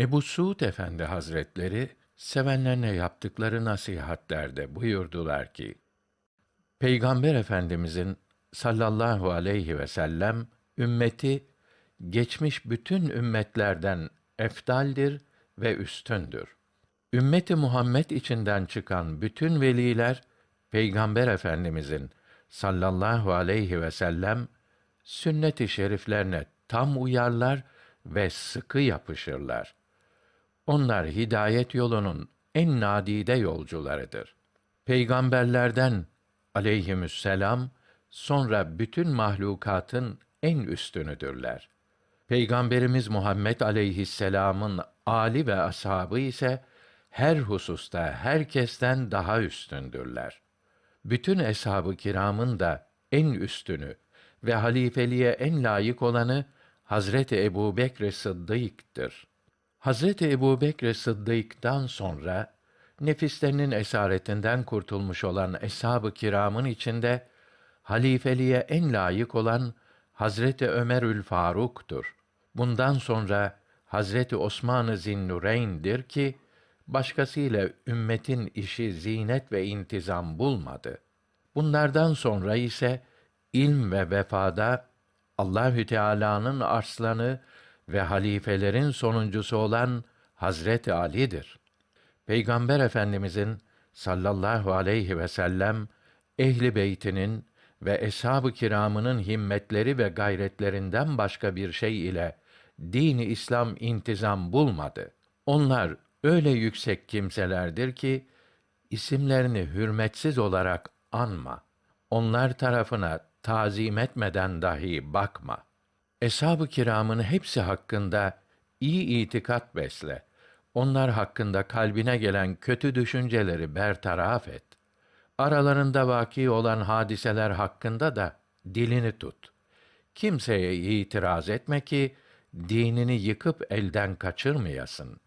Ebu Suud Efendi Hazretleri sevenlerine yaptıkları nasihatlerde buyurdular ki: Peygamber Efendimizin sallallahu aleyhi ve sellem ümmeti geçmiş bütün ümmetlerden efdaldir ve üstündür. Ümmeti Muhammed içinden çıkan bütün veliler Peygamber Efendimizin sallallahu aleyhi ve sellem sünnet-i şeriflerine tam uyarlar ve sıkı yapışırlar. Onlar hidayet yolunun en nadide yolcularıdır. Peygamberlerden aleyhisselam sonra bütün mahlukatın en üstünüdürler. Peygamberimiz Muhammed aleyhisselam'ın ali ve ashabı ise her hususta herkesten daha üstündürler. Bütün eshab-ı kiramın da en üstünü ve halifeliğe en layık olanı Hazreti Ebu Bekr Sıddık'tır. Hazreti Ebu Bekr Sıddık'tan sonra nefislerinin esaretinden kurtulmuş olan eshab-ı kiramın içinde halifeliğe en layık olan Hazreti Ömerül Faruk'tur. Bundan sonra Hazreti Osman-ı Zinnureyn'dir ki başkasıyla ümmetin işi zinet ve intizam bulmadı. Bunlardan sonra ise ilm ve vefada Allahü Teala'nın arslanı ve halifelerin sonuncusu olan Hazreti Ali'dir. Peygamber Efendimizin sallallahu aleyhi ve sellem ehli beytinin ve eshab-ı kiramının himmetleri ve gayretlerinden başka bir şey ile dini İslam intizam bulmadı. Onlar öyle yüksek kimselerdir ki isimlerini hürmetsiz olarak anma. Onlar tarafına tazim etmeden dahi bakma. Eshab-ı kiramın hepsi hakkında iyi itikat besle. Onlar hakkında kalbine gelen kötü düşünceleri bertaraf et. Aralarında vaki olan hadiseler hakkında da dilini tut. Kimseye itiraz etme ki dinini yıkıp elden kaçırmayasın.